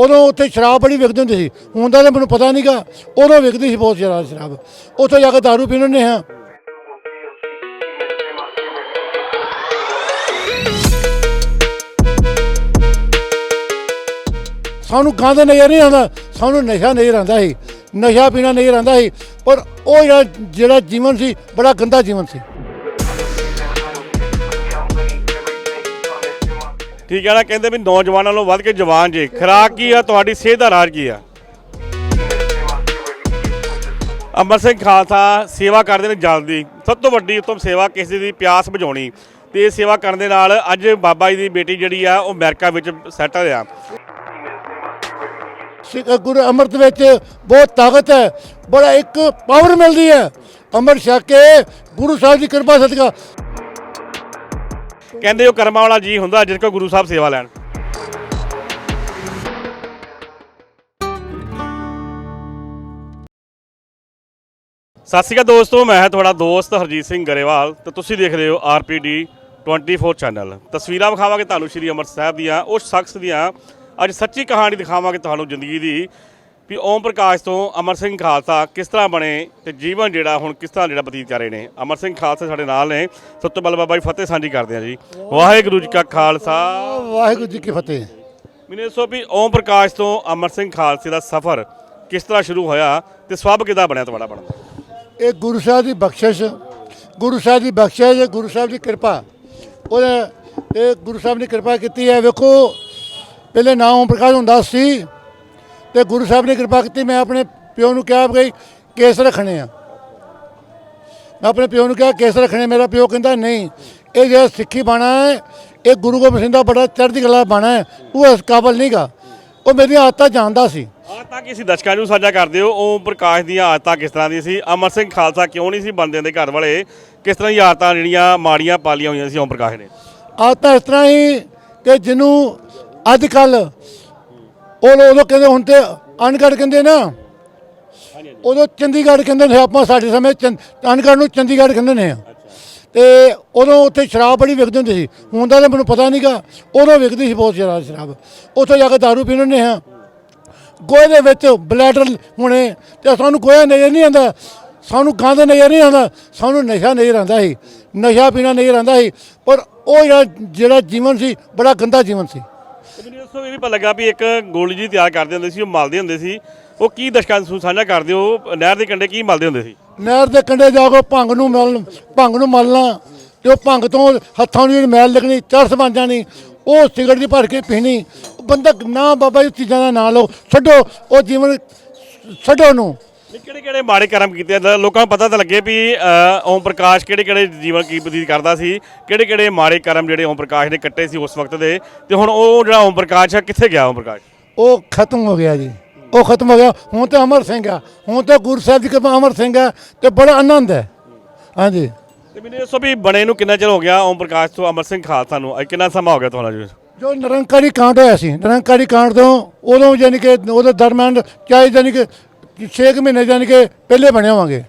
ਉਦੋਂ ਉੱਥੇ ਸ਼ਰਾਬ ਬੜੀ ਵਿਕਦੀ ਹੁੰਦੀ ਸੀ। ਹੁਣ ਦਾ ਤਾਂ ਮੈਨੂੰ ਪਤਾ ਨਹੀਂਗਾ। ਉਦੋਂ ਵਿਕਦੀ ਸੀ ਬਹੁਤ ਜ਼ਿਆਦਾ ਸ਼ਰਾਬ। ਉੱਥੇ ਜਾ ਕੇ ਦਾਰੂ ਪੀਣ ਨੇ ਹਾਂ। ਸਾਨੂੰ ਗੰਦ ਨਜ਼ਰ ਨਹੀਂ ਆਉਂਦਾ। ਸਾਨੂੰ ਨਸ਼ਾ ਨਜ਼ਰ ਆਉਂਦਾ ਸੀ। ਨਸ਼ਾ ਪੀਣਾ ਨਜ਼ਰ ਆਉਂਦਾ ਸੀ। ਪਰ ਉਹ ਜਿਹੜਾ ਜਿਹੜਾ ਜੀਵਨ ਸੀ, ਬੜਾ ਗੰਦਾ ਜੀਵਨ ਸੀ। ਠੀਕ ਹੈ ਨਾ ਕਹਿੰਦੇ ਵੀ ਨੌਜਵਾਨਾਂ ਨੂੰ ਵੱਧ ਕੇ ਜਵਾਨ ਜੇ। ਖੁਰਾਕ ਕੀ ਆ? ਤੁਹਾਡੀ ਸਿਹਤ ਦਾ ਰਾਜ ਕੀ ਆ? ਅਮਰ ਸਿੰਘ ਖਾਲਸਾ ਸੇਵਾ ਕਰਦੇ ਨੇ ਜਲਦੀ। ਸਭ ਤੋਂ ਵੱਡੀ ਉਤਮ ਸੇਵਾ ਕਿਸੇ ਦੀ ਪਿਆਸ ਬੁਝਾਉਣੀ। ਤੇ ਇਹ ਸੇਵਾ ਕਰਨ ਦੇ ਨਾਲ ਅੱਜ ਬਾਬਾ ਜੀ ਦੀ ਬੇਟੀ ਜਿਹੜੀ ਆ, ਉਹ ਅਮਰੀਕਾ ਵਿੱਚ ਸੈਟਲ ਆ। ਗੁਰੂ ਅੰਮ੍ਰਿਤ ਵਿੱਚ ਬਹੁਤ ਤਾਕਤ ਹੈ। ਬੜਾ ਇੱਕ ਪਾਵਰ ਮਿਲਦੀ ਹੈ। ਅੰਮ੍ਰਿਤ ਛਕ ਕੇ ਗੁਰੂ ਸਾਹਿਬ ਦੀ ਕਿਰਪਾ ਸਦਕਾ ਕਹਿੰਦੇ ਉਹ ਕਰਮਾਂ ਵਾਲਾ ਜੀ ਹੁੰਦਾ ਜਿਸ ਕੋ ਗੁਰੂ ਸਾਹਿਬ ਸੇਵਾ ਲੈਣ। ਸਤਿ ਸ਼੍ਰੀ ਅਕਾਲ ਦੋਸਤੋ, ਮੈਂ ਹਾਂ ਤੁਹਾਡਾ ਦੋਸਤ ਹਰਜੀਤ ਸਿੰਘ ਗਰੇਵਾਲ ਤੇ ਤੁਸੀਂ ਦੇਖ ਰਹੇ ਹੋ ਆਰਪੀਡੀ 24 ਚੈਨਲ ਤਸਵੀਰਾਂ ਵਿਖਾਵਾਂਗੇ ਤੁਹਾਨੂੰ ਸ਼੍ਰੀ ਅੰਮ੍ਰਿਤਸਰ ਸਾਹਿਬ ਦੀਆਂ, ਉਸ ਸ਼ਖਸ ਦੀਆਂ। ਅੱਜ ਸੱਚੀ ਕਹਾਣੀ ਦਿਖਾਵਾਂਗੇ ਤੁਹਾਨੂੰ ਜ਼ਿੰਦਗੀ ਦੀ। ਵੀ ਓਮ ਪ੍ਰਕਾਸ਼ ਤੋਂ ਅਮਰ ਸਿੰਘ ਖਾਲਸਾ ਕਿਸ ਤਰ੍ਹਾਂ ਬਣੇ ਤੇ ਜੀਵਨ ਜਿਹੜਾ ਹੁਣ ਕਿਸ ਤਰ੍ਹਾਂ ਜਿਹੜਾ ਬਤੀਤ ਕਰ ਰਹੇ ਨੇ? ਅਮਰ ਸਿੰਘ ਖਾਲਸਾ ਸਾਡੇ ਨਾਲ ਨੇ। ਸਭ ਤੋਂ ਪਹਿਲਾਂ ਬਾਬਾ ਜੀ ਫਤਿਹ ਸਾਂਝੀ ਕਰਦੇ ਆ ਜੀ। ਵਾਹਿਗੁਰੂ ਜੀ ਕਾ ਖਾਲਸਾ। ਵਾਹਿਗੁਰੂ ਜੀ ਕੀ ਫਤਿਹ। ਮੈਨੂੰ ਦੱਸੋ ਵੀ ਓਮ ਪ੍ਰਕਾਸ਼ ਤੋਂ ਅਮਰ ਸਿੰਘ ਖਾਲਸੇ ਦਾ ਸਫ਼ਰ ਕਿਸ ਤਰ੍ਹਾਂ ਸ਼ੁਰੂ ਹੋਇਆ ਤੇ ਸਬਬ ਕਿੱਦਾਂ ਬਣਿਆ ਤੁਹਾਡਾ ਬਣਨ ਦਾ? ਇਹ ਗੁਰੂ ਸਾਹਿਬ ਦੀ ਬਖਸ਼ਿਸ਼ ਗੁਰੂ ਸਾਹਿਬ ਦੀ ਬਖਸ਼ਿਸ਼ ਗੁਰੂ ਸਾਹਿਬ ਦੀ ਕਿਰਪਾ। ਉਹਨੇ ਇਹ ਗੁਰੂ ਸਾਹਿਬ ਨੇ ਕਿਰਪਾ ਕੀਤੀ ਹੈ। ਵੇਖੋ ਪਹਿਲੇ ਨਾਮ ਓਮ ਪ੍ਰਕਾਸ਼ ਹੁੰਦਾ ਸੀ। ਤੇ ਗੁਰੂ ਸਾਹਿਬ ਨੇ ਕਿਰਪਾ ਕੀਤੀ ਮੈਂ ਆਪਣੇ ਪਿਓ ਨੂੰ ਕਿਹਾ ਵੀ ਕੇਸ ਰੱਖਣੇ ਆ। ਮੈਂ ਆਪਣੇ ਪਿਓ ਨੂੰ ਕਿਹਾ ਕੇਸ ਰੱਖਣੇ ਮੇਰਾ ਪਿਓ ਕਹਿੰਦਾ ਨਹੀਂ ਇਹ ਜਿਹੜਾ ਸਿੱਖੀ ਬਾਣਾ ਹੈ ਇਹ ਗੁਰੂ ਗੋਬਿੰਦ ਸਿੰਘ ਦਾ ਬੜਾ ਚੜ੍ਹਦੀ ਕਲਾ ਬਾਣਾ ਹੈ ਉਹ ਇਸ ਕਾਬਲ ਨਹੀਂਗਾ ਉਹ ਮੇਰੀਆਂ ਆਦਤਾਂ ਜਾਣਦਾ ਸੀ। ਆਦਤਾਂ ਕੀ ਸੀ? ਦਰਸ਼ਕਾਂ ਨੂੰ ਸਾਂਝਾ ਕਰਦੇ ਹੋ ਓਮ ਪ੍ਰਕਾਸ਼ ਦੀਆਂ ਆਦਤਾਂ ਕਿਸ ਤਰ੍ਹਾਂ ਦੀਆਂ ਸੀ? ਅਮਰ ਸਿੰਘ ਖਾਲਸਾ ਕਿਉਂ ਨਹੀਂ ਸੀ ਬਣਦੇ ਦੇ ਘਰ ਵਾਲੇ? ਕਿਸ ਤਰ੍ਹਾਂ ਦੀਆਂ ਆਦਤਾਂ ਜਿਹੜੀਆਂ ਮਾੜੀਆਂ ਪਾਲੀਆਂ ਹੋਈਆਂ ਸੀ ਓਮ ਪ੍ਰਕਾਸ਼ ਨੇ? ਆਦਤਾਂ ਇਸ ਤਰ੍ਹਾਂ ਹੀ ਕਿ ਜਿਹਨੂੰ ਅੱਜ ਕੱਲ ਉਹ ਲੋ- ਉਦੋਂ ਕਹਿੰਦੇ ਹੁਣ ਤੇ ਅਨਗੜ ਕਹਿੰਦੇ ਨਾ। ਉਦੋਂ ਚੰਡੀਗੜ੍ਹ ਕਹਿੰਦੇ ਨੇ ਆਪਾਂ ਸਾਡੇ ਸਮੇਂ ਚੰ, ਅਨਗੜ੍ਹ ਨੂੰ ਚੰਡੀਗੜ੍ਹ ਕਹਿੰਦੇ ਨੇ। ਤੇ ਉਦੋਂ ਉੱਥੇ ਸ਼ਰਾਬ ਬੜੀ ਵਿਕਦੀ ਹੁੰਦੀ ਸੀ। ਹੁਣ ਦਾ ਤਾਂ ਮੈਨੂੰ ਪਤਾ ਨਹੀਂਗਾ ਉਦੋਂ ਵਿਕਦੀ ਸੀ ਬਹੁਤ ਜ਼ਿਆਦਾ ਸ਼ਰਾਬ। ਉੱਥੇ ਜਾ ਕੇ ਦਾਰੂ ਪੀਣ ਨੇ ਹਾਂ। ਗੋਹੇ ਦੇ ਵਿੱਚ ਬਲੈਡਰ ਹੋਣੇ ਤੇ ਸਾਨੂੰ ਗੋਹਾ ਨਜ਼ਰ ਨਹੀਂ ਆਉਂਦਾ। ਸਾਨੂੰ ਗੰਦ ਨਜ਼ਰ ਨਹੀਂ ਆਉਂਦਾ। ਸਾਨੂੰ ਨਸ਼ਾ ਨਜ਼ਰ ਆਉਂਦਾ ਸੀ। ਨਸ਼ਾ ਪੀਣਾ ਨਜ਼ਰ ਆਉਂਦਾ ਸੀ। ਪਰ ਉਹ ਜਿਹੜਾ ਜਿਹੜਾ ਜੀਵਨ ਸੀ, ਬੜਾ ਗੰਦਾ ਜੀਵਨ ਸੀ। ਤੇ ਮੈਨੂੰ ਦੱਸੋ ਇਹ ਵੀ ਪਤਾ ਲੱਗਾ ਵੀ ਇੱਕ ਗੋਲੀ ਜੀ ਤਿਆਰ ਕਰਦੇ ਹੁੰਦੇ ਸੀ, ਉਹ ਮਲਦੇ ਹੁੰਦੇ ਸੀ। ਉਹ ਕੀ ਦਰਸ਼ਕਾਂ ਨੂੰ ਸਾਂਝਾ ਕਰਦੇ ਹੋ? ਨਹਿਰ ਦੇ ਕੰਢੇ ਕੀ ਮਲਦੇ ਹੁੰਦੇ ਸੀ? ਨਹਿਰ ਦੇ ਕੰਢੇ ਜਾ ਕੇ ਭੰਗ ਨੂੰ ਮਲ ਭੰਗ ਨੂੰ ਮਲਣਾ ਤੇ ਉਹ ਭੰਗ ਤੋਂ ਹੱਥਾਂ ਨੂੰ ਜਿਹੜੀ ਮੈਲ ਲੱਗਣੀ, ਚਰਸ ਬਣ ਜਾਣੀ, ਉਹ ਸਿਗਰਟ ਦੀ ਭਰ ਕੇ ਪੀਣੀ। ਬੰਦਾ ਨਾ ਬਾਬਾ ਜੀ ਚੀਜ਼ਾਂ ਦਾ ਨਾਂ ਲਓ, ਛੱਡੋ, ਉਹ ਜੀਵਨ ਛੱਡੋ ਨੂੰ ਕਿਹੜੇ ਕਿਹੜੇ ਮਾੜੇ ਕਰਮ ਕੀਤੇ ਆ? ਲੋਕਾਂ ਨੂੰ ਪਤਾ ਤਾਂ ਲੱਗੇ ਵੀ ਅ, ਓਮ ਪ੍ਰਕਾਸ਼ ਕਿਹੜੇ ਕਿਹੜੇ ਜੀਵਨ ਕੀ ਬਤੀਤ ਕਰਦਾ ਸੀ ਕਿਹੜੇ ਕਿਹੜੇ ਮਾੜੇ ਕਰਮ ਜਿਹੜੇ ਓਮ ਪ੍ਰਕਾਸ਼ ਨੇ ਕੱਟੇ ਸੀ ਉਸ ਵਕਤ ਦੇ ਤੇ ਹੁਣ ਉਹ ਜਿਹੜਾ ਓਮ ਪ੍ਰਕਾਸ਼ ਹੈ ਕਿੱਥੇ ਗਿਆ ਓਮ ਪ੍ਰਕਾਸ਼? ਉਹ ਖਤਮ ਹੋ ਗਿਆ ਜੀ। ਉਹ ਖਤਮ ਹੋ ਗਿਆ। ਹੁਣ ਤੇ ਅਮਰ ਸਿੰਘ ਆ। ਹੁਣ ਤੇ ਗੁਰੂ ਸਾਹਿਬ ਦੀ ਕਿਰਪਾ ਅਮਰ ਸਿੰਘ ਆ ਤੇ ਬੜਾ ਆਨੰਦ ਹੈ। ਹਾਂਜੀ। ਤੇ ਮੈਨੂੰ ਦੱਸੋ ਵੀ ਬਣੇ ਨੂੰ ਕਿੰਨਾ ਚਿਰ ਹੋ ਗਿਆ ਓਮ ਪ੍ਰਕਾਸ਼ ਤੋਂ ਅਮਰ ਸਿੰਘ ਖਾਲਸਾ ਨੂੰ? ਅੱਜ ਕਿੰਨਾ ਸਮਾਂ ਹੋ ਗਿਆ ਤੁਹਾਨੂੰ ਜੀ? ਜੋ ਨਿਰੰਕਾਰੀ ਕਾਂਡ ਹੋਇਆ ਸੀ ਨਿਰੰਕਾਰੀ ਕਾਂਡ ਤੋਂ ਉਦੋਂ ਯਾਨੀ ਕਿ ਉਹਦੇ ਦਰਮਿਆਨ ਚਾਹੇ ਯਾਨੀ ਕਿ 6 ਮਹੀਨੇ ਯਾਨੀ ਕਿ ਪਹਿਲੇ ਬਣੇ ਹੋਵਾਂਗੇ।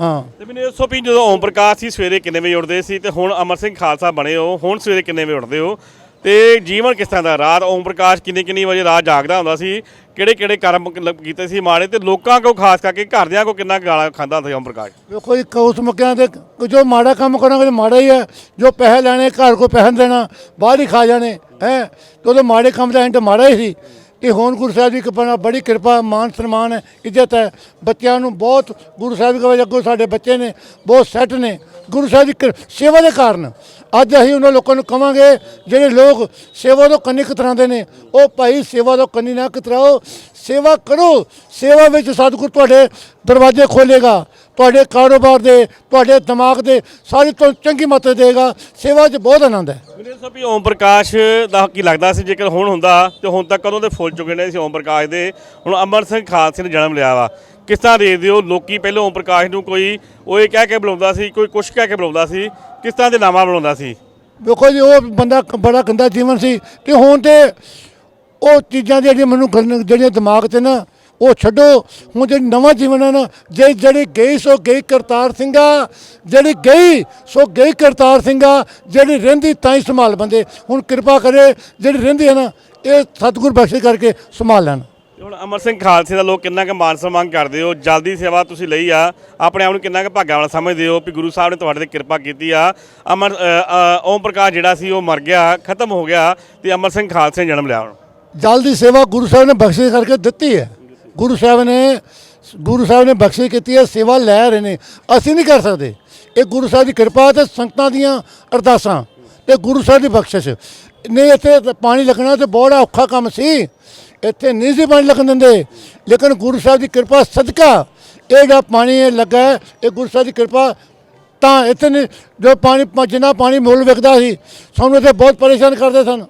ਹਾਂ। ਤੇ ਮੈਨੂੰ ਵੀ ਜਦੋਂ ਓਮ ਪ੍ਰਕਾਸ਼ ਸੀ ਸਵੇਰੇ ਕਿੰਨੇ ਵਜੇ ਉੱਠਦੇ ਸੀ ਤੇ ਹੁਣ ਅਮਰ ਸਿੰਘ ਖਾਲਸਾ ਬਣੇ ਹੋ ਹੁਣ ਸਵੇਰੇ ਕਿੰਨੇ ਵਜੇ ਉੱਠਦੇ ਹੋ? ਤੇ ਜੀਵਨ ਕਿਸ ਤਰ੍ਹਾਂ ਦਾ? ਰਾਤ ਓਮ ਪ੍ਰਕਾਸ਼ ਕਿੰਨੀ ਕਿੰਨੀ ਵਜੇ ਰਾਤ ਜਾਗਦਾ ਹੁੰਦਾ ਸੀ? ਕਿਹੜੇ ਕਿਹੜੇ ਕਰਮ ਕੀਤੇ ਸੀ ਮਾੜੇ? ਤੇ ਲੋਕਾਂ ਕੋ ਖਾਸ ਕਰਕੇ ਘਰਦਿਆਂ ਕੋ ਕਿੰਨਾ ਗਾਲਾਂ ਖਾਂਦਾ ਸੀ ਓਮ ਪ੍ਰਕਾਸ਼? ਵੇਖੋ ਜੀ ਕਉਸ ਮੁਕਿਆਂ ਤੇ ਜੋ ਮਾੜਾ ਕੰਮ ਕਰਾਂਗੇ ਤੇ ਮਾੜਾ ਹੀ ਹੈ ਜੋ ਪੈਸੇ ਲੈਣੇ ਘਰ ਕੋ ਪੈਸੇ ਦੇਣਾ ਬਾਹਰ ਹੀ ਖਾ ਜਾਣੇ ਹੈ? ਤੇ ਉਹਦੇ ਮਾੜੇ ਕੰਮ ਦਾ ਐਂਡ ਮਾੜਾ ਹੀ ਸੀ। ਤੇ ਹੁਣ ਗੁਰੂ ਸਾਹਿਬ ਦੀ ਕਿਰਪਾ ਨਾਲ ਬੜੀ ਕਿਰਪਾ ਮਾਨ ਸਨਮਾਨ ਹੈ, ਇੱਜ਼ਤ ਹੈ। ਬੱਚਿਆਂ ਨੂੰ ਬਹੁਤ ਗੁਰੂ ਸਾਹਿਬ ਦੀ ਵਜ੍ਹਾ ਅੱਗੋਂ ਸਾਡੇ ਬੱਚੇ ਨੇ, ਬਹੁਤ ਸੈੱਟ ਨੇ। ਗੁਰੂ ਸਾਹਿਬ ਦੀ ਕਿਰ- ਸੇਵਾ ਦੇ ਕਾਰਨ ਅੱਜ ਅਸੀਂ ਉਹਨਾਂ ਲੋਕਾਂ ਨੂੰ ਕਵਾਂਗੇ, ਜਿਹੜੇ ਲੋਕ ਸੇਵਾ ਤੋਂ ਕੰਨੀ ਕਤਰਾਉਂਦੇ ਨੇ, ਉਹ ਭਾਈ ਸੇਵਾ ਤੋਂ ਕੰਨੀ ਨਾ ਕਤਰਾਓ, ਸੇਵਾ ਕਰੋ, ਸੇਵਾ ਵਿੱਚ ਸਤਿਗੁਰ ਤੁਹਾਡੇ ਦਰਵਾਜ਼ੇ ਖੋਲੇਗਾ ਤੁਹਾਡੇ ਕਾਰੋਬਾਰ ਦੇ, ਤੁਹਾਡੇ ਦਿਮਾਗ ਦੇ ਸਾਰੀ ਤੋਂ ਚੰਗੀ ਮਤ ਦੇਗਾ ਸੇਵਾ 'ਚ ਬਹੁਤ ਆਨੰਦ ਹੈ। ਮੈਨੂੰ ਦੱਸੋ ਵੀ ਓਮ ਪ੍ਰਕਾਸ਼ ਦਾ ਕੀ ਲੱਗਦਾ ਸੀ, ਜੇਕਰ ਹੁਣ ਹੁੰਦਾ, ਤੇ ਹੁਣ ਤੱਕ ਕਦੋਂ ਦੇ ਫੁੱਲ ਚੁੱਕੇ ਨੇ ਸੀ ਓਮ ਪ੍ਰਕਾਸ਼ ਦੇ? ਹੁਣ ਅਮਰ ਸਿੰਘ ਖਾਲਸੇ ਨੇ ਜਨਮ ਲਿਆ ਵਾ। ਕਿਸ ਤਰ੍ਹਾਂ ਦੇਖਦੇ ਹੋ ਲੋਕੀ ਪਹਿਲਾਂ ਓਮ ਪ੍ਰਕਾਸ਼ ਨੂੰ ਕੋਈ ਉਹ ਇਹ ਕਹਿ ਕੇ ਬੁਲਾਉਂਦਾ ਸੀ, ਕੋਈ ਕੁਛ ਕਹਿ ਕੇ ਬੁਲਾਉਂਦਾ ਸੀ। ਕਿਸ ਤਰ੍ਹਾਂ ਦੇ ਨਾਮਾਂ ਬੁਲਾਉਂਦਾ ਸੀ? ਵੇਖੋ ਜੀ, ਉਹ ਬੰਦਾ ਬੜਾ ਗੰਦਾ ਜੀਵਨ ਸੀ ਤੇ ਹੁਣ ਤੇ ਉਹ ਚੀਜ਼ਾਂ ਜਿਹੜੀਆਂ ਮੈਨੂੰ ਗੰਨ- ਜਿਹੜੀਆਂ ਦਿਮਾਗ 'ਤੇ ਨਾ, ਉਹ ਛੱਡੋ। ਹੁਣ ਜਿਹੜੀ ਨਵਾਂ ਜੀਵਨ ਹੈ ਨਾ, ਜੇ ਜਿਹੜੀ ਗਈ ਸੋ ਗਈ ਕਰਤਾਰ ਸਿੰਘਾ ਜਿਹੜੀ ਗਈ ਸੋ ਗਈ ਕਰਤਾਰ ਸਿੰਘਾ ਜਿਹੜੀ ਰਹਿੰਦੀ ਤਾਂ ਹੀ ਸੰਭਾਲ ਬੰਦੇ। ਹੁਣ ਕਿਰਪਾ ਕਰੇ, ਜਿਹੜੀ ਰਹਿੰਦੀ ਹੈ ਨਾ, ਇਹ ਸਤਿਗੁਰ ਬਖਸ਼ਿਸ਼ ਕਰਕੇ ਸੰਭਾਲ ਲੈਣ। ਤੇ ਹੁਣ ਅਮਰ ਸਿੰਘ ਖਾਲਸੇ ਦਾ ਲੋਕ ਕਿੰਨਾ ਕੁ ਮਾਨ ਸਨਮਾਨ ਕਰਦੇ ਹੋ? ਜਲਦੀ ਸੇਵਾ ਤੁਸੀਂ ਲਈ ਆ। ਆਪਣੇ ਆਪ ਨੂੰ ਕਿੰਨਾ ਕੁ ਭਾਗਾਂ ਵਾਲਾ ਸਮਝਦੇ ਹੋ? ਵੀ ਗੁਰੂ ਸਾਹਿਬ ਨੇ ਤੁਹਾਡੇ ਤੇ ਕਿਰਪਾ ਕੀਤੀ ਆ। ਅਮਰ ਅ, ਅ, ਓਮ ਪ੍ਰਕਾਸ਼ ਜਿਹੜਾ ਸੀ ਉਹ ਮਰ ਗਿਆ ਖਤਮ ਹੋ ਗਿਆ ਤੇ ਅਮਰ ਸਿੰਘ ਖਾਲਸੇ ਨੇ ਜਨਮ ਲਿਆ ਹੁਣ। ਜਲ ਦੀ ਸੇਵਾ ਗੁਰੂ ਸਾਹਿਬ ਨੇ ਬਖਸ਼ਿਸ਼ ਕਰਕੇ ਦਿੱਤੀ ਹੈ। ਗੁਰੂ ਸਾਹਿਬ ਨੇ ਗੁਰੂ ਸਾਹਿਬ ਨੇ ਬਖਸ਼ਿਸ਼ ਕੀਤੀ ਹੈ ਸੇਵਾ ਲੈ ਰਹੇ ਨੇ। ਅਸੀਂ ਨਹੀਂ ਕਰ ਸਕਦੇ। ਇਹ ਗੁਰੂ ਸਾਹਿਬ ਦੀ ਕਿਰਪਾ ਤੇ ਸੰਗਤਾਂ ਦੀਆਂ ਅਰਦਾਸਾਂ ਤੇ ਗੁਰੂ ਸਾਹਿਬ ਦੀ ਬਖਸ਼ਿਸ਼। ਨਹੀਂ ਇੱਥੇ ਪਾਣੀ ਲੱਗਣਾ ਤੇ ਬੜਾ ਔਖਾ ਕੰਮ ਸੀ। ਇੱਥੇ ਨਹੀਂ ਸੀ ਪਾਣੀ ਲੱਗਣ ਦਿੰਦੇ। ਲੇਕਿਨ ਗੁਰੂ ਸਾਹਿਬ ਦੀ ਕਿਰਪਾ ਸਦਕਾ ਇਹ ਜਿਹੜਾ ਪਾਣੀ ਇਹ ਲੱਗਾ ਹੈ, ਇਹ ਗੁਰੂ ਸਾਹਿਬ ਦੀ ਕਿਰਪਾ ਤਾਂ ਇੱਥੇ ਨਹੀਂ ਜੋ ਪਾਣੀ ਪ- ਜਿੰਨਾ ਪਾਣੀ ਮੁੱਲ ਵਿਕਦਾ ਸੀ ਸਾਨੂੰ ਇੱਥੇ ਬਹੁਤ ਪਰੇਸ਼ਾਨ ਕਰਦੇ ਸਨ।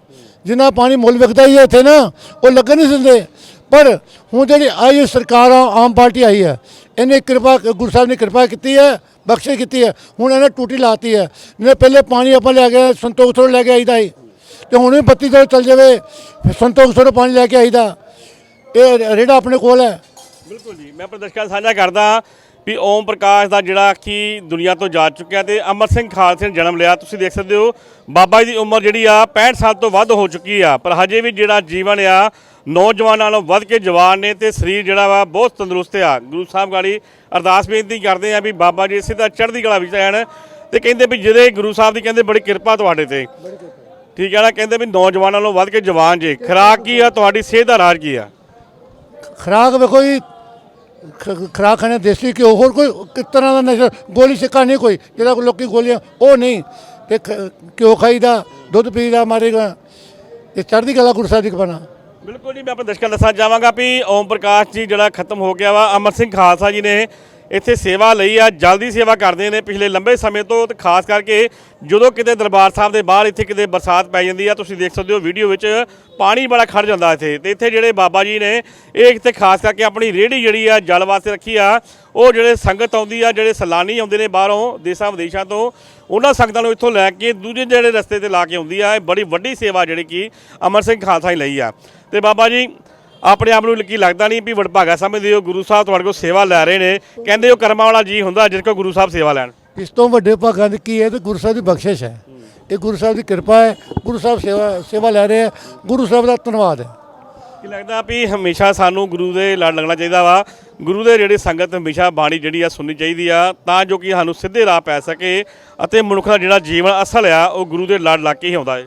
ਜਿੰਨਾ ਪਾਣੀ ਮੁੱਲ ਵਿਕਦਾ ਹੀ ਹੈ ਇੱਥੇ ਨਾ ਉਹ ਲੱਗਣ ਨਹੀਂ ਦਿੰਦੇ। ਪਰ ਹੁਣ ਜਿਹੜੀ ਆਈ ਸਰਕਾਰ ਆ, ਆਮ ਪਾਰਟੀ ਆਈ ਹੈ ਇਹਨੇ ਕਿਰਪਾ ਗੁਰੂ ਸਾਹਿਬ ਨੇ ਕਿਰਪਾ ਕੀਤੀ ਹੈ ਬਖਸ਼ਿਸ਼ ਕੀਤੀ ਹੈ। ਹੁਣ ਇਹਨੇ ਟੂਟੀ ਲਾਤੀ ਹੈ। ਨਹੀਂ ਪਹਿਲੇ ਪਾਣੀ ਆਪਾਂ ਲੈ ਗਏ ਸੰਤੋਖ ਤੋਂ ਲੈ ਕੇ ਆਈਦਾ ਸੀ। ਤੇ ਹੁਣ ਵੀ ਬੱਤੀ ਤੋਂ ਚੱਲ ਜਾਵੇ, ਫਿਰ ਸੰਤੋਖ ਤੋਂ ਪਾਣੀ ਲੈ ਕੇ ਆਈਦਾ। ਇਹ ਰੇੜਾ ਆਪਣੇ ਕੋਲ ਹੈ। ਬਿਲਕੁਲ ਜੀ, ਮੈਂ ਆਪਣੇ ਸਾਂਝਾ ਕਰਦਾ ਵੀ ਓਮ ਪ੍ਰਕਾਸ਼ ਦਾ ਜਿਹੜਾ ਕਿ ਦੁਨੀਆ ਤੋਂ ਜਾ ਚੁੱਕਿਆ ਤੇ ਅਮਰ ਸਿੰਘ ਖਾਲਸੇ ਨੇ ਜਨਮ ਲਿਆ। ਤੁਸੀਂ ਦੇਖ ਸਕਦੇ ਹੋ, ਬਾਬਾ ਜੀ ਦੀ ਉਮਰ ਜਿਹੜੀ ਆ 65 ਸਾਲ ਤੋਂ ਵੱਧ ਹੋ ਚੁੱਕੀ ਆ। ਪਰ ਹਜੇ ਵੀ ਜਿਹੜਾ ਜੀਵਨ ਆ, ਨੌਜਵਾਨਾਂ ਨਾਲੋਂ ਵੱਧ ਕੇ ਜਵਾਨ ਨੇ ਤੇ ਸਰੀਰ ਜਿਹੜਾ ਵਾ ਬਹੁਤ ਤੰਦਰੁਸਤ ਆ। ਗੁਰੂ ਸਾਹਿਬ ਗਾੜੀ ਅਰਦਾਸ ਬੇਨਤੀ ਕਰਦੇ ਆ ਵੀ ਬਾਬਾ ਜੀ ਸਿੱਧਾ ਚੜ੍ਹਦੀ ਕਲਾ ਵਿੱਚ ਰਹਿਣ ਤੇ ਕਹਿੰਦੇ ਵੀ ਜਿਹਦੇ ਗੁਰੂ ਸਾਹਿਬ ਦੀ ਕਹਿੰਦੇ ਬੜੀ ਕਿਰਪਾ ਤੁਹਾਡੇ ਤੇ। ਠੀਕ ਹੈ ਨਾ ਕਹਿੰਦੇ ਵੀ ਨੌਜਵਾਨਾਂ ਨਾਲੋਂ ਵੱਧ ਕੇ ਜਵਾਨ ਜੇ। ਖਰਾਕ ਕੀ ਆ? ਤੁਹਾਡੀ ਸਿਹਤ ਦਾ ਰਾਜ ਕੀ ਆ? ਖਰਾਕ ਵੇਖੋ ਜੀ ਖੁਰਾਕ ਖਾਣੇ ਦੇਸੀ ਘਿਓ ਹੋਰ ਕੋਈ ਕਿਸ ਤਰ੍ਹਾਂ ਦਾ ਨਸ਼ਾ ਗੋਲੀ ਸਿੱਕਾ ਨਹੀਂ ਕੋਈ ਜਿਹੜਾ ਲੋਕੀ ਗੋਲੀਆਂ ਉਹ ਨਹੀਂ। ਤੇ ਘਿਓ ਖਾਈਦਾ ਦੁੱਧ ਪੀਦਾ ਮਾਰੇਗਾ। ਇਹ ਚੜ੍ਹਦੀ ਕਲਾ ਗੁਰੂ ਸਾਹਿਬ ਦੀ ਨਾਲ। ਬਿਲਕੁਲ ਜੀ ਮੈਂ ਆਪਣੇ ਦਰਸ਼ਕਾਂ ਨੂੰ ਦੱਸਣਾ ਚਾਹਾਂਗਾ ਵੀ ਓਮ ਪ੍ਰਕਾਸ਼ ਜੀ ਜਿਹੜਾ ਖਤਮ ਹੋ ਗਿਆ ਵਾ ਅਮਰ ਸਿੰਘ ਖਾਲਸਾ ਜੀ ਨੇ ਇੱਥੇ ਸੇਵਾ ਲਈ ਆ, ਜਲਦੀ ਸੇਵਾ ਕਰਦੇ ਨੇ ਪਿਛਲੇ ਲੰਬੇ ਸਮੇਂ ਤੋਂ ਤੇ ਖਾਸ ਕਰਕੇ ਜਦੋਂ ਕਿਤੇ ਦਰਬਾਰ ਸਾਹਿਬ ਦੇ ਬਾਹਰ ਇੱਥੇ ਕਿਤੇ ਬਰਸਾਤ ਪੈ ਜਾਂਦੀ ਆ, ਤੁਸੀਂ ਦੇਖ ਸਕਦੇ ਹੋ ਵੀਡੀਓ ਵਿੱਚ ਪਾਣੀ ਬੜਾ ਖੜ ਜਾਂਦਾ ਇੱਥੇ। ਤੇ ਇੱਥੇ ਜਿਹੜੇ ਬਾਬਾ ਜੀ ਨੇ, ਇਹ ਇੱਥੇ ਖਾਸ ਕਰਕੇ ਆਪਣੀ ਰੇਹੜੀ ਜਿਹੜੀ ਆ, ਜਲ ਵਾਸਤੇ ਰੱਖੀ ਆ, ਉਹ ਜਿਹੜੇ ਸੰਗਤ ਆਉਂਦੀ ਆ, ਜਿਹੜੇ ਸੈਲਾਨੀ ਆਉਂਦੇ ਨੇ ਬਾਹਰੋਂ ਦੇਸ਼ਾਂ ਵਿਦੇਸ਼ਾਂ ਤੋਂ, ਉਹਨਾਂ ਸੰਗਤਾਂ ਨੂੰ ਇੱਥੋਂ ਲੈ ਕੇ ਦੂਜੇ ਜਿਹੜੇ ਰਸਤੇ ਤੇ ਲਾ ਕੇ ਆਉਂਦੀ ਆ, ਇਹ ਬੜੀ ਵੱਡੀ ਸੇਵਾ ਜਿਹੜੀ ਕਿ ਅਮਰ ਸਿੰਘ ਖਾਲਸਾ ਹੀ ਲਈ ਆ। ਤੇ ਬਾਬਾ ਜੀ ਆਪਣੇ ਆਪ ਨੂੰ ਕੀ ਲੱਗਦਾ ਨਹੀਂ ਵੀ ਵਡਭਾਗਾ ਸਮਝਦੇ ਹੋ ਗੁਰੂ ਸਾਹਿਬ ਤੁਹਾਡੇ ਕੋਲ ਸੇਵਾ ਲੈ ਰਹੇ ਨੇ। ਕਹਿੰਦੇ ਉਹ ਕਰਮਾਂ ਵਾਲਾ ਜੀ ਹੁੰਦਾ ਜਿਸ ਕੋ ਗੁਰੂ ਸਾਹਿਬ ਸੇਵਾ ਲੈਣ। ਇਸ ਤੋਂ ਵੱਡੇ ਭਾਗਾਂ ਦੀ ਕੀ ਹੈ ਤੇ ਗੁਰੂ ਸਾਹਿਬ ਦੀ ਬਖਸ਼ਿਸ਼ ਹੈ। ਇਹ ਗੁਰੂ ਸਾਹਿਬ ਦੀ ਕਿਰਪਾ ਹੈ ਗੁਰੂ ਸਾਹਿਬ ਸੇਵਾ ਸੇਵਾ ਲੈ ਰਹੇ ਹੈ ਗੁਰੂ ਸਾਹਿਬ ਦਾ ਧੰਨਵਾਦ ਹੈ। ਕੀ ਲੱਗਦਾ ਵੀ ਹਮੇਸ਼ਾ ਸਾਨੂੰ ਗੁਰੂ ਦੇ ਲੜ ਲੱਗਣਾ ਚਾਹੀਦਾ ਵਾ? ਗੁਰੂ ਦੇ ਜਿਹੜੇ ਸੰਗਤ ਹਮੇਸ਼ਾ ਬਾਣੀ ਜਿਹੜੀ ਆ ਸੁਣਨੀ ਚਾਹੀਦੀ ਆ ਤਾਂ ਜੋ ਕਿ ਸਾਨੂੰ ਸਿੱਧੇ ਰਾਹ ਪੈ ਸਕੇ ਅਤੇ ਮਨੁੱਖ ਦਾ ਜਿਹੜਾ ਜੀਵਨ ਅਸਲ ਆ ਉਹ ਗੁਰੂ ਦੇ ਲੜ ਲੱਗ ਕੇ ਹੀ ਆਉਂਦਾ ਹੈ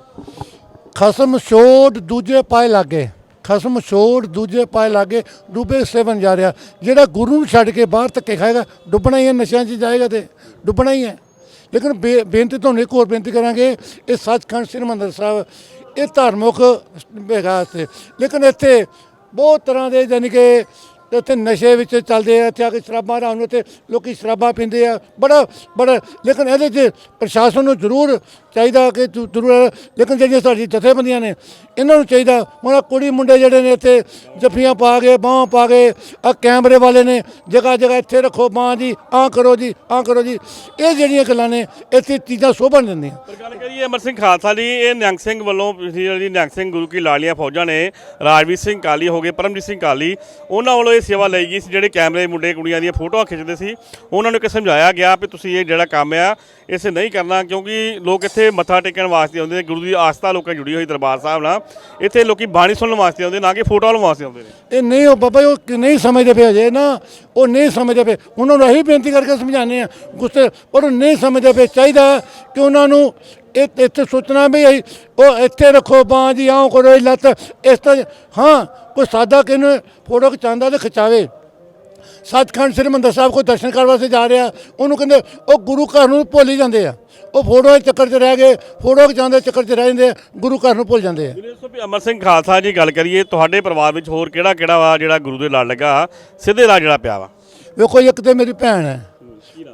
ਖਸਮ ਛੋੜ ਦੂਜੇ ਪਾਏ ਲਾਗੇ। ਖਸਮ ਛੋੜ ਦੂਜੇ ਪਾਏ ਲਾਗੇ ਡੁੱਬੇ ਸੇਵਨ ਜਾ ਰਿਹਾ। ਜਿਹੜਾ ਗੁਰੂ ਨੂੰ ਛੱਡ ਕੇ ਬਾਹਰ ਧੱਕੇ ਖਾਏਗਾ, ਡੁੱਬਣਾ ਹੀ ਹੈ, ਨਸ਼ਿਆਂ 'ਚ ਜਾਏਗਾ ਤੇ ਡੁੱਬਣਾ ਹੀ ਹੈ। ਲੇਕਿਨ ਬੇ- ਬੇਨਤੀ ਤੁਹਾਨੂੰ ਇੱਕ ਹੋਰ ਬੇਨਤੀ ਕਰਾਂਗੇ, ਇਹ ਸੱਚਖੰਡ ਸ੍ਰੀ ਹਰਿਮੰਦਰ ਸਾਹਿਬ, ਇਹ ਧਾਰਮਿਕ ਹੈਗਾ ਇੱਥੇ। ਲੇਕਿਨ ਇੱਥੇ ਬਹੁਤ ਤਰ੍ਹਾਂ ਦੇ ਯਾਨੀ ਕਿ ਉੱਥੇ ਨਸ਼ੇ ਵਿੱਚ ਚੱਲਦੇ ਆ, ਇੱਥੇ ਆ ਕੇ ਸ਼ਰਾਬਾਂ ਰਾਮ ਨੂੰ ਤੇ ਲੋਕੀ ਸ਼ਰਾਬਾਂ ਪੀਂਦੇ ਆ। ਬੜਾ ਬੜਾ, ਲੇਕਿਨ ਇਹਦੇ 'ਚ ਪ੍ਰਸ਼ਾਸਨ ਨੂੰ ਜ਼ਰੂਰ ਚਾਹੀਦਾ ਕਿ ਜ਼ਰੂਰ ਲੇਕਿਨ ਜਿਹੜੀਆਂ ਸਾਡੀ ਜਥੇਬੰਦੀਆਂ ਨੇ, ਇਹਨਾਂ ਨੂੰ ਚਾਹੀਦਾ ਹੁਣ ਕੁੜੀ ਮੁੰਡੇ ਜਿਹੜੇ ਨੇ ਇੱਥੇ ਜੱਫੀਆਂ ਪਾ ਕੇ, ਬਾਹਾਂ ਪਾ ਕੇ ਆ ਕੈਮਰੇ ਵਾਲੇ ਨੇ, ਜਗ੍ਹਾ ਜਗ੍ਹਾ ਇੱਥੇ ਰੱਖੋ, ਬਾਂਹ ਜੀ, ਆਹ ਕਰੋ ਜੀ, ਆਹ ਕਰੋ ਜੀ। ਇਹ ਜਿਹੜੀਆਂ ਗੱਲਾਂ ਨੇ, ਇੱਥੇ ਚੀਜ਼ਾਂ ਸ਼ੋਭਣ ਦਿੰਦੀਆਂ। ਪਰ ਗੱਲ ਕਰੀਏ, ਅਮਰ ਸਿੰਘ ਖਾਲਸਾ ਦੀ ਇਹ ਨਿਹੰਗ ਸਿੰਘ ਵੱਲੋਂ ਜਿਹੜੀ ਨਿਹੰਗ ਸਿੰਘ ਗੁਰੂ ਕੀ ਲਾਲੀਆਂ ਫੌਜਾਂ ਨੇ ਰਾਜਵੀਰ ਸਿੰਘ ਕਾਲੀ ਹੋ ਗਏ, ਪਰਮਜੀਤ ਸਿੰਘ ਕਾਲੀ, ਉਹਨਾਂ ਵੱਲੋਂ ਇਹ ਸੇਵਾ ਲਈ ਗਈ ਸੀ, ਜਿਹੜੇ ਕੈਮਰੇ ਮੁੰਡੇ ਕੁੜੀਆਂ ਦੀਆਂ ਫੋਟੋਆਂ ਖਿੱਚਦੇ ਸੀ, ਉਹਨਾਂ ਨੂੰ ਕਿ ਸਮਝਾਇਆ ਗਿਆ ਵੀ ਤੁਸੀਂ ਇਹ ਜਿਹੜਾ ਕੰਮ ਆ, ਇਸੇ ਨਹੀਂ ਕਰਨਾ, ਕਿਉਂਕਿ ਲੋਕ ਇੱਥੇ ਮੱਥਾ ਟੇਕਣ ਵਾਸਤੇ ਆਉਂਦੇ ਨੇ, ਗੁਰੂ ਦੀ ਆਸਥਾ ਲੋਕਾਂ ਜੁੜੀ ਹੋਈ ਦਰਬਾਰ ਸਾਹਿਬ ਨਾਲ। ਇੱਥੇ ਲੋਕੀ ਬਾਣੀ ਸੁਣਨ ਵਾਸਤੇ ਆਉਂਦੇ, ਨਾ ਕਿ ਫੋਟੋ ਲੈਣ ਵਾਸਤੇ ਆਉਂਦੇ ਨੇ। ਇਹ ਨਹੀਂ ਉਹ ਬਾਬਾ ਉਹ ਨਹੀਂ ਸਮਝਦੇ ਪਏ ਅਜੇ ਨਾ, ਉਹ ਨਹੀਂ ਸਮਝਦੇ ਪਏ। ਉਹਨਾਂ ਨੂੰ ਇਹੀ ਬੇਨਤੀ ਕਰਕੇ ਸਮਝਾਉਂਦੇ ਆ ਗੁੱਸੇ, ਪਰ ਨਹੀਂ ਸਮਝਦੇ ਪਏ। ਚਾਹੀਦਾ ਕਿ ਉਹਨਾਂ ਨੂੰ ਇਹ ਇੱਥੇ ਸੋਚਣਾ ਵੀ ਅਸੀਂ ਉਹ ਇੱਥੇ ਰੱਖੋ ਬਾਂਹ ਜੀ ਆਉਂ ਕਰੋ ਲੱਤ, ਇਸ ਤਰ੍ਹਾਂ ਹਾਂ ਕੋਈ ਸਾਦਾ ਕਿਨੂੰ ਫੋਟੋ ਖਿਚਾਉਂਦਾ ਤੇ ਖਿਚਾਵੇ। ਸੱਚਖੰਡ ਸ੍ਰੀ ਮੰਦਰ ਸਾਹਿਬ ਕੋਈ ਦਰਸ਼ਨ ਕਰਨ ਵਾਸਤੇ ਜਾ ਰਿਹਾ ਉਹਨੂੰ ਕਹਿੰਦੇ ਉਹ ਗੁਰੂ ਘਰ ਨੂੰ ਭੁੱਲ ਹੀ ਜਾਂਦੇ ਆ। ਉਹ ਫੋਟੋ ਦੇ ਚੱਕਰ 'ਚ ਰਹਿ ਗਏ ਫੋਟੋ ਖਿਚਾਉਂਦੇ ਚੱਕਰ 'ਚ ਰਹਿ ਜਾਂਦੇ ਆ, ਗੁਰੂ ਘਰ ਨੂੰ ਭੁੱਲ ਜਾਂਦੇ ਆ। ਵੀ ਅਮਰ ਸਿੰਘ ਖਾਲਸਾ ਜੀ ਗੱਲ ਕਰੀਏ ਤੁਹਾਡੇ ਪਰਿਵਾਰ ਵਿੱਚ ਹੋਰ ਕਿਹੜਾ ਕਿਹੜਾ ਵਾ ਜਿਹੜਾ ਗੁਰੂ ਦੇ ਲੜ ਲੱਗਾ ਸਿੱਧੇ ਰਾਹ ਜਿਹੜਾ ਪਿਆ ਵਾ। ਵੇਖੋ ਇੱਕ ਤੇ ਮੇਰੀ ਭੈਣ ਹੈ।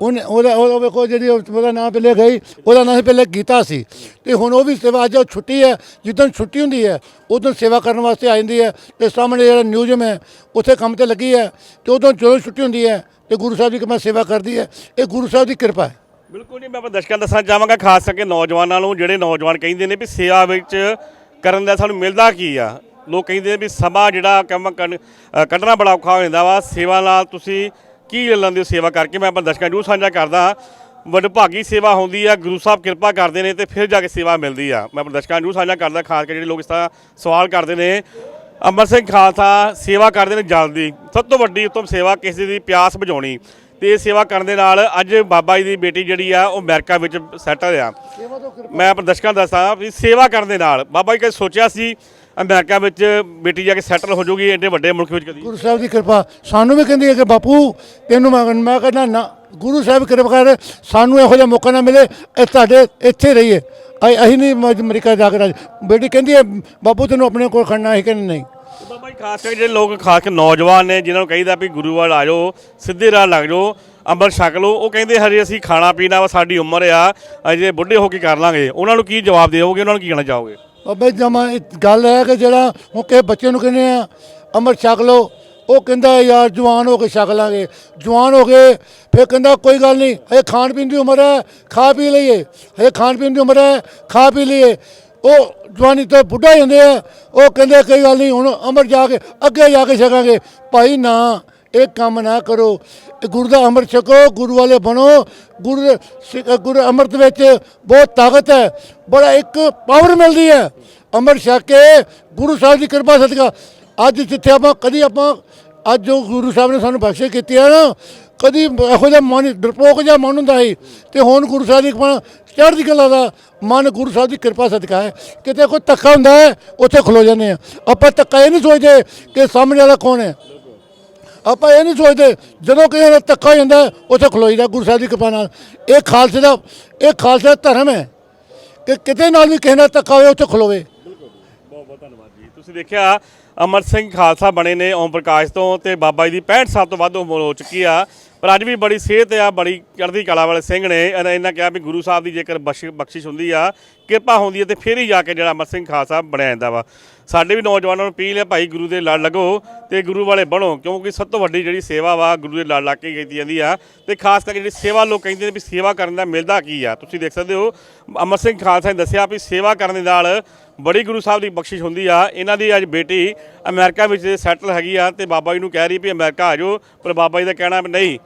ਉਹਨੇ ਉਹਦਾ ਉਹ ਵੇਖੋ ਜਿਹੜੀ ਉਹਦਾ ਨਾਮ ਪਹਿਲੇ ਗਈ, ਉਹਦਾ ਨਾਮ ਸੀ ਪਹਿਲੇ ਗੀਤਾ ਸੀ। ਤੇ ਹੁਣ ਉਹ ਵੀ ਸੇਵਾ ਅੱਜ ਉਹ ਛੁੱਟੀ ਹੈ, ਜਿੱਦਣ ਛੁੱਟੀ ਹੁੰਦੀ ਹੈ, ਉਦੋਂ ਸੇਵਾ ਕਰਨ ਵਾਸਤੇ ਆ ਜਾਂਦੀ ਹੈ। ਤੇ ਸਾਹਮਣੇ ਜਿਹੜਾ ਮਿਊਜ਼ੀਅਮ ਹੈ ਉੱਥੇ ਕੰਮ ਤੇ ਲੱਗੀ ਹੈ, ਤੇ ਉਦੋਂ ਜਦੋਂ ਛੁੱਟੀ ਹੁੰਦੀ ਹੈ, ਤੇ ਗੁਰੂ ਸਾਹਿਬ ਦੀ ਕਿਵੇਂ ਸੇਵਾ ਕਰਦੀ ਹੈ। ਇਹ ਗੁਰੂ ਸਾਹਿਬ ਦੀ ਕਿਰਪਾ ਹੈ। ਬਿਲਕੁਲ ਨਹੀਂ ਮੈਂ ਆਪਣੇ ਦਰਸ਼ਕਾਂ ਨੂੰ ਦੱਸਣਾ ਚਾਹਾਂਗਾ, ਖਾਸ ਕਰਕੇ ਨੌਜਵਾਨਾਂ ਨੂੰ, ਜਿਹੜੇ ਨੌਜਵਾਨ ਕਹਿੰਦੇ ਨੇ ਵੀ ਸੇਵਾ ਵਿੱਚ ਕਰਨ ਦਾ ਸਾਨੂੰ ਮਿਲਦਾ ਕੀ ਆ? ਲੋਕ ਕਹਿੰਦੇ ਵੀ ਸਮਾਂ ਜਿਹੜਾ ਕੰਮ ਕੱਢ- ਕੱਢਣਾ ਬੜਾ ਔਖਾ ਹੋ ਜਾਂਦਾ ਵਾ। ਸੇਵਾ ਨਾਲ ਤੁਸੀਂ ਕੀ ਲੈ ਲੈਂਦੇ ਹੋ ਸੇਵਾ ਕਰਕੇ ਮੈਂ ਆਪਣੇ ਦਰਸ਼ਕਾਂ ਨੂੰ ਸਾਂਝਾ ਕਰਦਾ ਵਡਭਾਗੀ ਸੇਵਾ ਹੁੰਦੀ ਆ ਗੁਰੂ ਸਾਹਿਬ ਕਿਰਪਾ ਕਰਦੇ ਨੇ ਤੇ ਫਿਰ ਜਾ ਕੇ ਸੇਵਾ ਮਿਲਦੀ ਆ। ਮੈਂ ਆਪਣੇ ਦਰਸ਼ਕਾਂ ਨੂੰ ਸਾਂਝਾ ਕਰਦਾ ਖਾਸ ਕਰਕੇ ਜਿਹੜੇ ਲੋਕ ਇਸ ਤਰ੍ਹਾਂ ਸਵਾਲ ਕਰਦੇ ਨੇ। ਅਮਰ ਸਿੰਘ ਖਾਲਸਾ ਸੇਵਾ ਕਰਦੇ ਨੇ ਜਲ ਦੀ। ਸਭ ਤੋਂ ਵੱਡੀ ਉਤਮ ਸੇਵਾ ਕਿਸੇ ਦੀ ਪਿਆਸ ਬੁਝਾਉਣੀ। ਤੇ ਇਹ ਸੇਵਾ ਕਰਨ ਦੇ ਨਾਲ ਅੱਜ ਬਾਬਾ ਜੀ ਦੀ ਬੇਟੀ ਜਿਹੜੀ ਆ ਉਹ ਅਮਰੀਕਾ ਵਿੱਚ ਸੈਟਲ ਆ। ਮੈਂ ਆਪਣੇ ਦਰਸ਼ਕਾਂ ਦੱਸਾਂ ਵੀ ਸੇਵਾ ਕਰਨ ਦੇ ਨਾਲ ਬਾਬਾ ਜੀ ਕਦੇ ਸੋਚਿਆ ਸੀ ਅਮਰੀਕਾ ਵਿੱਚ ਬੇਟੀ ਜਾ ਕੇ ਸੈਟਲ ਹੋ ਜਾਊਗੀ ਐਡੇ ਵੱਡੇ ਮੁਲਕ ਵਿੱਚ ਕਦੀ। ਗੁਰੂ ਸਾਹਿਬ ਦੀ ਕਿਰਪਾ ਸਾਨੂੰ ਵੀ ਕਹਿੰਦੀ ਹੈ ਕਿ ਬਾਪੂ ਤੈਨੂੰ ਮੈਂ ਮੈਂ ਕਹਿੰਦਾ ਨਾ ਗੁਰੂ ਸਾਹਿਬ ਕਿਰਪਾ ਕਰ ਸਾਨੂੰ ਇਹੋ ਜਿਹਾ ਮੌਕਾ ਨਾ ਮਿਲੇ ਇਹ ਤੁਹਾਡੇ ਇੱਥੇ ਰਹੀਏ। ਅਸੀਂ ਨਹੀਂ ਅਮਰੀਕਾ ਜਾ ਕੇ ਰਾਜ ਬੇਟੀ ਕਹਿੰਦੀ ਹੈ ਬਾਪੂ ਤੈਨੂੰ ਆਪਣੇ ਕੋਲ ਖੜਨਾ ਹੈ ਕਿ ਨਹੀਂ। ਬਾਬਾ ਜੀ ਖਾਸ ਕਰਕੇ ਜਿਹੜੇ ਲੋਕ ਖਾਸ ਕੇ ਨੌਜਵਾਨ ਨੇ ਜਿਨ੍ਹਾਂ ਨੂੰ ਕਹੀਦਾ ਵੀ ਗੁਰੂ ਵੱਲ ਆ ਜਾਓ ਸਿੱਧੇ ਰਾਹ ਲੱਗ ਜਾਓ ਅੰਮ੍ਰਿਤ ਛਕ ਲਓ ਉਹ ਕਹਿੰਦੇ ਹਜੇ ਅਸੀਂ ਖਾਣਾ ਪੀਣਾ ਵਾ ਸਾਡੀ ਉਮਰ ਆ ਅਜੇ ਬੁੱਢੇ ਹੋ ਕੇ ਕਰ ਲਾਂਗੇ। ਉਹਨਾਂ ਨੂੰ ਕੀ ਜਵਾਬ ਦਿਓਗੇ ਉਹਨਾਂ ਨੂੰ ਕੀ ਕਹਿਣਾ ਚਾਹੋਗੇ? ਬਾਬਾ ਜੀ ਜਮਾ ਗੱਲ ਹੈ ਕਿ ਜਿਹੜਾ ਹੁਣ ਕਿਸੇ ਬੱਚੇ ਨੂੰ ਕਹਿੰਦੇ ਆ ਅਮਰ ਛਕ ਲਓ, ਉਹ ਕਹਿੰਦਾ ਯਾਰ ਜਵਾਨ ਹੋ ਕੇ ਛਕ ਲਾਂਗੇ। ਜਵਾਨ ਹੋ ਗਏ ਫਿਰ ਕਹਿੰਦਾ, ਕੋਈ ਗੱਲ ਨਹੀਂ, ਹਜੇ ਖਾਣ ਪੀਣ ਦੀ ਉਮਰ ਹੈ, ਖਾ ਪੀ ਲਈਏ। ਹਜੇ ਖਾਣ ਪੀਣ ਦੀ ਉਮਰ ਹੈ, ਖਾ ਪੀ ਲਈਏ। ਉਹ ਜਵਾਨੀ ਤੋਂ ਬੁੱਢਾ ਹੋ ਜਾਂਦੇ ਆ, ਉਹ ਕਹਿੰਦੇ ਕੋਈ ਗੱਲ ਨਹੀਂ, ਹੁਣ ਅਮਰ ਜਾ ਕੇ ਅੱਗੇ ਜਾ ਕੇ ਛਕਾਂਗੇ। ਭਾਈ ਨਾ ਇਹ ਕੰਮ ਨਾ ਕਰੋ। ਇਹ ਗੁਰੂ ਦਾ ਅੰਮ੍ਰਿਤ ਛਕੋ, ਗੁਰੂ ਵਾਲੇ ਬਣੋ। ਗੁਰੂ ਦੇ ਗੁਰੂ ਅੰਮ੍ਰਿਤ ਵਿੱਚ ਬਹੁਤ ਤਾਕਤ ਹੈ। ਬੜਾ ਇੱਕ ਪਾਵਰ ਮਿਲਦੀ ਹੈ। ਅੰਮ੍ਰਿਤ ਛਕ ਕੇ ਗੁਰੂ ਸਾਹਿਬ ਦੀ ਕਿਰਪਾ ਸਦਕਾ ਅੱਜ ਜਿੱਥੇ ਆਪਾਂ ਕਦੀ ਆਪਾਂ, ਅੱਜ ਜੋ ਗੁਰੂ ਸਾਹਿਬ ਨੇ ਸਾਨੂੰ ਬਖਸ਼ਿਸ਼ ਕੀਤੀ ਹੈ ਨਾ, ਕਦੀ ਇਹੋ ਜਿਹਾ ਮਨ ਡਰਪੋਕ ਜਿਹਾ ਮਨ ਹੁੰਦਾ ਸੀ, ਤੇ ਹੁਣ ਗੁਰੂ ਸਾਹਿਬ ਦੀ ਕਿਰਪਾ ਚੜ੍ਹਦੀ ਕਲਾ ਦਾ ਮਨ ਗੁਰੂ ਸਾਹਿਬ ਦੀ ਕਿਰਪਾ ਸਦਕਾ ਹੈ। ਕਿਤੇ ਕੋਈ ਧੱਕਾ ਹੁੰਦਾ ਹੈ, ਉੱਥੇ ਖਲੋ ਜਾਂਦੇ ਆ ਆਪਾਂ ਧੱਕਾ ਇਹ ਨਹੀਂ ਸੋਚਦੇ ਕਿ ਸਾਹਮਣੇ ਵਾਲਾ ਕੌਣ ਹੈ। ਆਪਾਂ ਇਹ ਨਹੀਂ ਸੋਚਦੇ ਜਦੋਂ ਕਿਸੇ ਦਾ ਧੱਕਾ ਹੋ ਜਾਂਦਾ ਹੈ, ਉੱਥੇ ਖਲੋਈਦਾ ਗੁਰੂ ਸਾਹਿਬ ਦੀ ਕਿਰਪਾ ਨਾਲ। ਇਹ ਖਾਲਸੇ ਦਾ ਇਹ ਖਾਲਸੇ ਦਾ ਧਰਮ ਹੈ ਕਿ ਕਿਤੇ ਨਾਲ ਵੀ ਕਿਸੇ ਦਾ ਧੱਕਾ ਹੋਵੇ ਉੱਥੇ ਖਲੋਵੇ। ਬਹੁਤ ਬਹੁਤ ਧੰਨਵਾਦ ਜੀ। ਤੁਸੀਂ ਦੇਖਿਆ ਅਮਰ ਸਿੰਘ ਖਾਲਸਾ ਬਣੇ ਨੇ ਓਮ ਪ੍ਰਕਾਸ਼ ਤੋਂ ਤੇ ਬਾਬਾ ਜੀ ਦੀ 65 ਸਾਲ ਤੋਂ ਵੱਧ ਉਮਰ ਹੋ ਚੁੱਕੀ ਆ। ਪਰ ਅੱਜ ਵੀ ਬੜੀ ਸਿਹਤ ਆ ਬੜੀ ਚੜ੍ਹਦੀ ਕਲਾ ਵਾਲੇ ਸਿੰਘ ਨੇ। ਇਹਨਾਂ ਇਹਨਾਂ ਕਿਹਾ ਵੀ ਗੁਰੂ ਸਾਹਿਬ ਦੀ ਜੇਕਰ ਬਖਸ਼- ਬਖਸ਼ਿਸ਼ ਹੁੰਦੀ ਆ ਕਿਰਪਾ ਹੁੰਦੀ ਹੈ ਤੇ ਫਿਰ ਹੀ ਜਾ ਕੇ ਜਿਹੜਾ ਅਮਰ ਸਿੰਘ ਖਾਲਸਾ ਬਣਿਆ ਜਾਂਦਾ ਵਾ। ਸਾਡੇ ਵੀ ਨੌਜਵਾਨਾਂ ਨੂੰ ਅਪੀਲ ਹੈ ਭਾਈ ਗੁਰੂ ਦੇ ਲੜ ਲੱਗੋ ਤੇ ਗੁਰੂ ਵਾਲੇ ਬਣੋ, ਕਿਉਂਕਿ ਸਭ ਤੋਂ ਵੱਡੀ ਜਿਹੜੀ ਸੇਵਾ ਵਾ ਗੁਰੂ ਦੇ ਲੜ ਲੱਗ ਕੇ ਕੀਤੀ ਜਾਂਦੀ ਆ। ਤੇ ਖਾਸ ਕਰਕੇ ਜਿਹੜੀ ਸੇਵਾ ਲੋਕ ਕਹਿੰਦੇ ਨੇ ਵੀ ਸੇਵਾ ਕਰਨ ਦਾ ਮਿਲਦਾ ਕੀ ਆ? ਤੁਸੀਂ ਦੇਖ ਸਕਦੇ ਹੋ, ਅਮਰ ਸਿੰਘ ਖਾਲਸਾ ਨੇ ਦੱਸਿਆ ਵੀ ਸੇਵਾ ਕਰਨ ਦੇ ਨਾਲ ਬੜੀ ਗੁਰੂ ਸਾਹਿਬ ਦੀ ਬਖਸ਼ਿਸ਼ ਹੁੰਦੀ ਆ। ਇਹਨਾਂ ਦੀ ਅੱਜ ਬੇਟੀ ਅਮਰੀਕਾ ਵਿੱਚ ਸੈਟਲ ਹੈਗੀ ਆ ਤੇ ਬਾਬਾ ਜੀ ਨੂੰ ਕਹਿ ਰਹੀ ਵੀ ਅਮਰੀਕਾ ਆ ਜਾਓ, ਪਰ ਬਾਬਾ ਜੀ ਦਾ ਕਹਿਣਾ ਵੀ ਨਹੀਂ,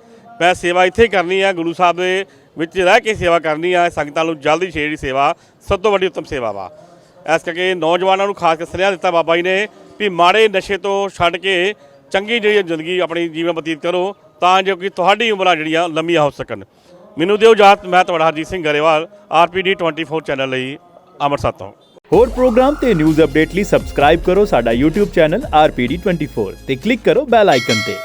ਮੈਂ ਸੇਵਾ ਇੱਥੇ ਹੀ ਕਰਨੀ ਆ, ਗੁਰੂ ਸਾਹਿਬ ਦੇ ਵਿੱਚ ਰਹਿ ਕੇ ਸੇਵਾ ਕਰਨੀ ਆ, ਸੰਗਤਾਂ ਨੂੰ ਜਲਦੀ ਛੇੜੀ ਸੇਵਾ, ਸਭ ਤੋਂ ਵੱਡੀ ਉੱਤਮ ਸੇਵਾ ਵਾ। ਇਸ ਕਰਕੇ ਨੌਜਵਾਨਾਂ ਨੂੰ ਖਾਸ ਕਰ ਸੁਨੇਹਾ ਦਿੱਤਾ ਬਾਬਾ ਜੀ ਨੇ ਵੀ ਮਾੜੇ ਨਸ਼ੇ ਤੋਂ ਛੱਡ ਕੇ ਚੰਗੀ ਜਿਹੜੀ ਜ਼ਿੰਦਗੀ ਆਪਣੀ ਜੀਵਨ ਬਤੀਤ ਕਰੋ ਤਾਂ ਜੋ ਕਿ ਤੁਹਾਡੀ ਉਮਰਾਂ ਜਿਹੜੀਆਂ ਲੰਮੀਆਂ ਹੋ ਸਕਣ। ਮੈਨੂੰ ਦਿਓ ਇਜਾਜ਼ਤ, ਮੈਂ ਤੁਹਾਡਾ ਹਰਜੀਤ ਸਿੰਘ ਗਰੇਵਾਲ, ਆਰਪੀਡੀ 24 ਚੈਨਲ ਲਈ ਅੰਮ੍ਰਿਤਸਰ ਤੋਂ। ਹੋਰ ਪ੍ਰੋਗਰਾਮ ਤੇ ਨਿਊਜ਼ ਅਪਡੇਟ ਲਈ ਸਬਸਕ੍ਰਾਈਬ ਕਰੋ ਸਾਡਾ YouTube ਚੈਨਲ RPD24 ਤੇ ਕਲਿੱਕ ਕਰੋ ਬੈਲ ਆਈਕਨ ਤੇ।